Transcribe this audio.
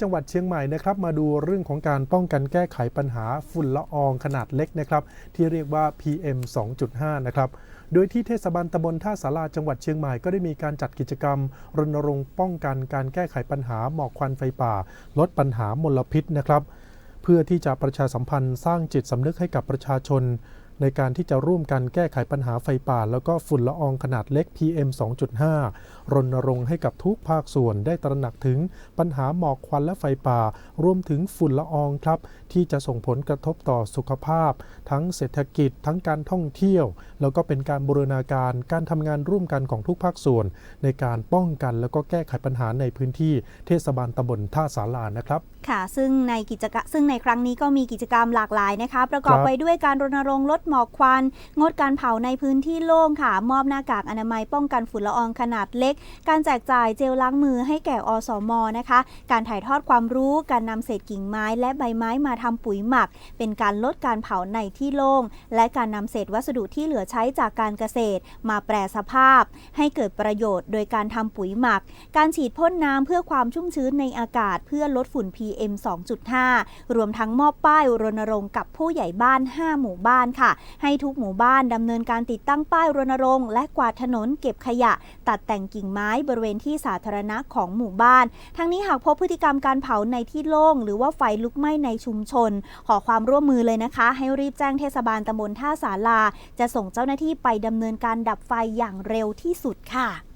จังหวัดเชียงใหม่นะครับมาดูเรื่องของการป้องกันแก้ไขปัญหาฝุ่นละอองขนาดเล็กนะครับที่เรียกว่า PM 2.5 นะครับโดยที่เทศบาลตำบลท่าสาราจังหวัดเชียงใหม่ก็ได้มีการจัดกิจกรรม รณรงค์ป้องกันการแก้ไขปัญหาหมอกควันไฟป่า ลดปัญหามลพิษนะครับ เพื่อที่จะประชาสัมพันธ์สร้างจิตสำนึกให้กับประชาชน ในการที่จะร่วมกันแก้ไขปัญหาไฟป่า แล้วก็ฝุ่นละอองขนาดเล็ก PM 2.5 รณรงค์ให้กับทุกภาคส่วนได้ตระหนักถึงปัญหาหมอกควันและไฟป่า รวมถึงฝุ่นละอองครับ ที่จะส่งผลกระทบต่อสุขภาพ ทั้งเศรษฐกิจทั้งการท่องเที่ยว แล้วก็เป็นการบูรณาการการทำงานร่วมกันของทุกภาคส่วน ในการป้องกันแล้วก็แก้ไขปัญหาในพื้นที่เทศบาลตำบลท่าสารานะครับ ค่ะ ซึ่งในกิจกรรมซึ่งในครั้งนี้ก็มีกิจกรรมหลากหลายนะคะ ประกอบครับไปด้วยการรณรงค์ลดหมอกควัน งดการเผาในพื้นที่โล่งค่ะ มอบหน้ากากอนามัยป้องกันฝุ่นละอองขนาดเล็ก การแจกจ่ายเจลล้างมือให้แก่อสมนะคะ การถ่ายทอดความรู้การนำเศษกิ่งไม้และใบไม้มาทำปุ๋ยหมัก เป็นการลดการเผาในที่โล่ง และการนำเศษวัสดุที่เหลือใช้จากการเกษตร มาแปรสภาพ ให้เกิดประโยชน์ โดยการทำปุ๋ยหมัก การฉีดพ่นน้ำเพื่อความชุ่มชื้นในอากาศ เพื่อลดฝุ่น PM 2.5 รวมทั้งมอบป้ายรณรงค์กับผู้ใหญ่บ้าน 5 หมู่บ้านค่ะให้ทุกหมู่บ้านดำเนินการติดตั้งป้ายรณรงค์และกวาดถนนเก็บขยะ ตัดแต่งกิ่งไม้บริเวณที่สาธารณะของหมู่บ้าน ทั้งนี้หากพบพฤติกรรมการเผาในที่โล่ง หรือว่าไฟลุกไหม้ในชุมชน ขอความร่วมมือเลยนะคะ ให้รีบแจ้งเทศบาลตำบลท่าสาราจะส่งเจ้าหน้าที่ไปดำเนินการดับไฟอย่างเร็วที่สุดค่ะ